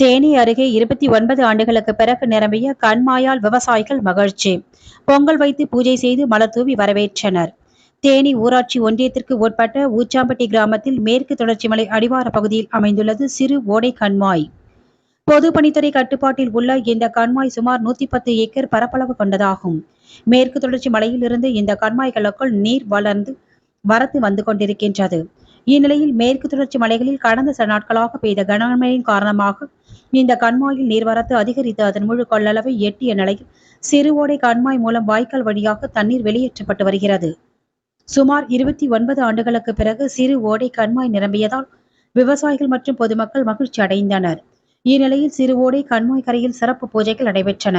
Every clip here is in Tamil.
தேனி அருகே இருபத்தி ஒன்பது ஆண்டுகளுக்கு பிறகு நிரம்பிய கண்மாயால் விவசாயிகள் மகிழ்ச்சி. பொங்கல் வைத்து பூஜை செய்து மலர் தூவி வரவேற்றனர். தேனி ஊராட்சி ஒன்றியத்திற்கு உட்பட்ட ஊச்சாம்பட்டி கிராமத்தில் மேற்கு தொடர்ச்சி மலை அடிவார பகுதியில் அமைந்துள்ளது சிறு ஓடை கண்மாய். பொதுப்பணித்துறை கட்டுப்பாட்டில் உள்ள இந்த கண்மாய் சுமார் நூத்தி பத்து ஏக்கர் பரப்பளவு கொண்டதாகும். மேற்கு தொடர்ச்சி மலையிலிருந்து இந்த கண்மாய்களுக்குள் நீர் வளர்ந்து வரத்து வந்து கொண்டிருக்கின்றது. இந்நிலையில் மேற்கு தொடர்ச்சி மலைகளில் கடந்த சில நாட்களாக பெய்த கனமழையின் காரணமாக இந்த கண்மாயில் நீர்வரத்து அதிகரித்து அதன் முழு கொள்ளளவை எட்டிய நிலையில் சிறு ஓடை கண்மாய் மூலம் வாய்க்கால் வழியாக தண்ணீர் வெளியேற்றப்பட்டு வருகிறது. சுமார் இருபத்தி ஒன்பது ஆண்டுகளுக்கு பிறகு சிறு ஓடை கண்மாய் நிரம்பியதால் விவசாயிகள் மற்றும் பொதுமக்கள் மகிழ்ச்சி அடைந்தனர். இந்நிலையில் சிறு ஓடை கண்மாய் கரையில் சிறப்பு பூஜைகள் நடைபெற்றன.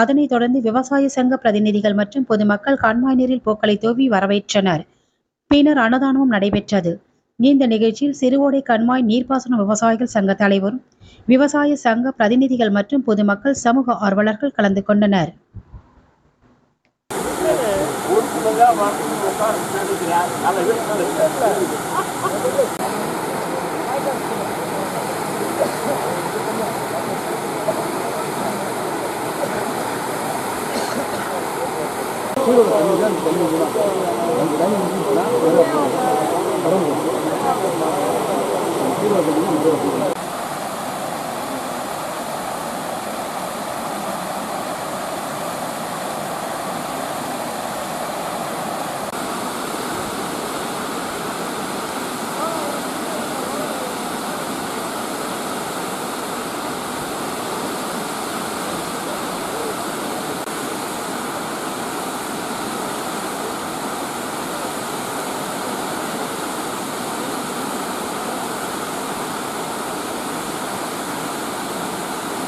அதனைத் தொடர்ந்து விவசாய சங்க பிரதிநிதிகள் மற்றும் பொதுமக்கள் கண்மாய் நீரில் பூக்களை தூவி வரவேற்றனர். பின்னர் அன்னதானமும் நடைபெற்றது. இந்த நிகழ்ச்சியில் சிறுவோடை கண்மாய் நீர்ப்பாசன விவசாயிகள் சங்க தலைவரும் விவசாய சங்க பிரதிநிதிகள் மற்றும் பொதுமக்கள் சமூக ஆர்வலர்கள் கலந்து கொண்டனர். படம்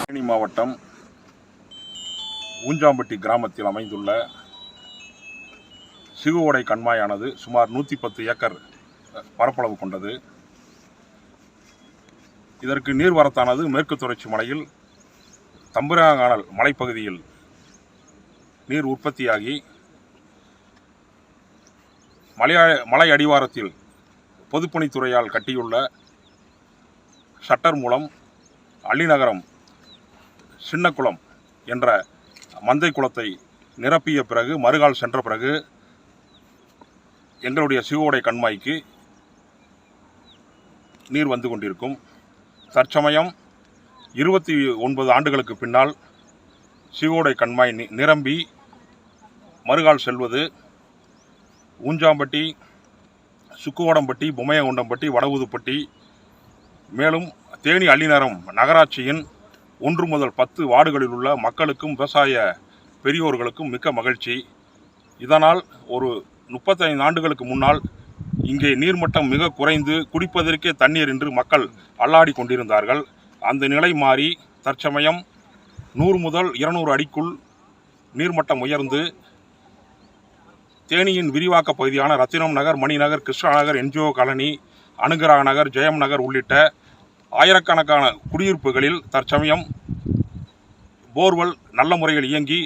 தேனி மாவட்டம் ஊஞ்சாம்பட்டி கிராமத்தில் அமைந்துள்ள சிகுவோடை கண்மாயானது சுமார் நூற்றி பத்து ஏக்கர் பரப்பளவு கொண்டது. இதற்கு நீர்வரத்தானது மேற்கு தொடர்ச்சி மலையில் தம்புராங்கானல் மலைப்பகுதியில் நீர் உற்பத்தியாகி மலையா மலை அடிவாரத்தில் பொதுப்பணித்துறையால் கட்டியுள்ள ஷட்டர் மூலம் அள்ளிநகரம் சின்னக்குளம் என்ற மந்தை குளத்தை நிரப்பிய பிறகு மறுகால் சென்ற பிறகு எங்களுடைய சிவோடை கண்மாய்க்கு நீர் வந்து கொண்டிருக்கும். தற்சமயம் இருபத்தி ஒன்பது ஆண்டுகளுக்கு பின்னால் சிவோடை கண்மாய் நி- நிரம்பி மறுகால் செல்வது. ஊஞ்சாம்பட்டி சுக்குவடம்பட்டி பொம்மையகுண்டம்பட்டி வடவுதுப்பட்டி மேலும் தேனி அள்ளிநரம் நகராட்சியின் ஒன்று முதல் பத்து வார்டுகளில் உள்ள மக்களுக்கும் விவசாய பெரியோர்களுக்கும் மிக்க மகிழ்ச்சி. இதனால் ஒரு முப்பத்தைந்து ஆண்டுகளுக்கு முன்னால் இங்கே நீர்மட்டம் மிக குறைந்து குடிப்பதற்கே தண்ணீர் என்று மக்கள் அல்லாடி கொண்டிருந்தார்கள். அந்த நிலை மாறி தற்சமயம் நூறு முதல் இருநூறு அடிக்குள் நீர்மட்டம் உயர்ந்து தேனியின் விரிவாக்க பகுதியான ரத்தினம் நகர் மணிநகர் கிருஷ்ணா நகர் என்ஜிஓ காலனி அனுகிரா நகர் ஜெயம் நகர் உள்ளிட்ட ஆயிரக்கணக்கான குடியிருப்புகளில் தற்சமயம் போர்வெல் நல்ல முறையில் இயங்கி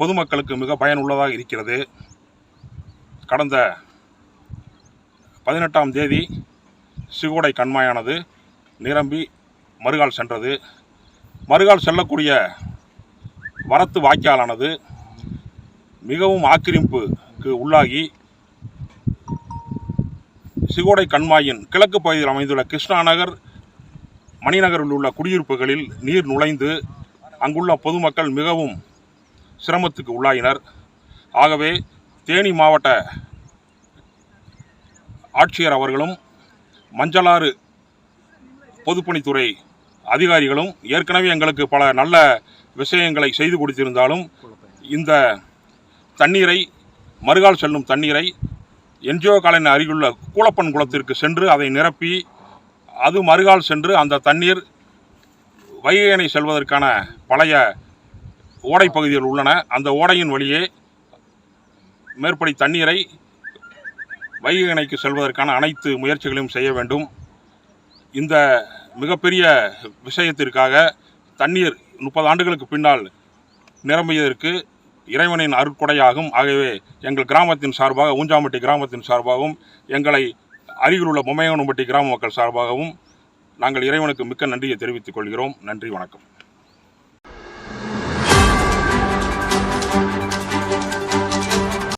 பொதுமக்களுக்கு மிக பயனுள்ளதாக இருக்கிறது. கடந்த பதினெட்டாம் தேதி சிகோடை கண்மாயானது நிரம்பி மறுகால் சென்றது. மறுகால் செல்லக்கூடிய வரத்து வாய்க்காலானது மிகவும் ஆக்கிரமிப்புக்கு உள்ளாகி சிகோடை கண்மாயின் கிழக்கு பகுதியில் அமைந்துள்ள கிருஷ்ணா நகர் மணிநகரில் உள்ள குடியிருப்புகளில் நீர் நுழைந்து அங்குள்ள பொதுமக்கள் மிகவும் சிரமத்துக்கு உள்ளாயினர். ஆகவே தேனி மாவட்ட ஆட்சியர் அவர்களும் மஞ்சளாறு பொதுப்பணித்துறை அதிகாரிகளும் ஏற்கனவே எங்களுக்கு பல நல்ல விஷயங்களை செய்து கொடுத்திருந்தாலும் இந்த தண்ணீரை மறுகால் செல்லும் தண்ணீரை என்ஜிஓ காலனி அருகிலுள்ள கூலப்பன் குளத்திற்கு சென்று அதை நிரப்பி அது மறுகால் சென்று அந்த தண்ணீர் வைகை செல்வதற்கான பழைய ஓடை பகுதிகள் உள்ளன. அந்த ஓடையின் வழியே மேற்படி தண்ணீரை வைகை அணைக்கு செல்வதற்கான அனைத்து முயற்சிகளையும் செய்ய வேண்டும். இந்த மிகப்பெரிய விஷயத்திற்காக தண்ணீர் முப்பது ஆண்டுகளுக்கு பின்னால் நிரம்பியதற்கு இறைவனின் அருட்கொடையாகும். ஆகவே எங்கள் கிராமத்தின் சார்பாக ஊஞ்சாம்பட்டி கிராமத்தின் சார்பாகவும் எங்களை அருகிலுள்ள பொம்மையவனம்பட்டி கிராம மக்கள் சார்பாகவும் நாங்கள் இறைவனுக்கு மிக்க நன்றியை தெரிவித்துக் கொள்கிறோம். நன்றி வணக்கம்.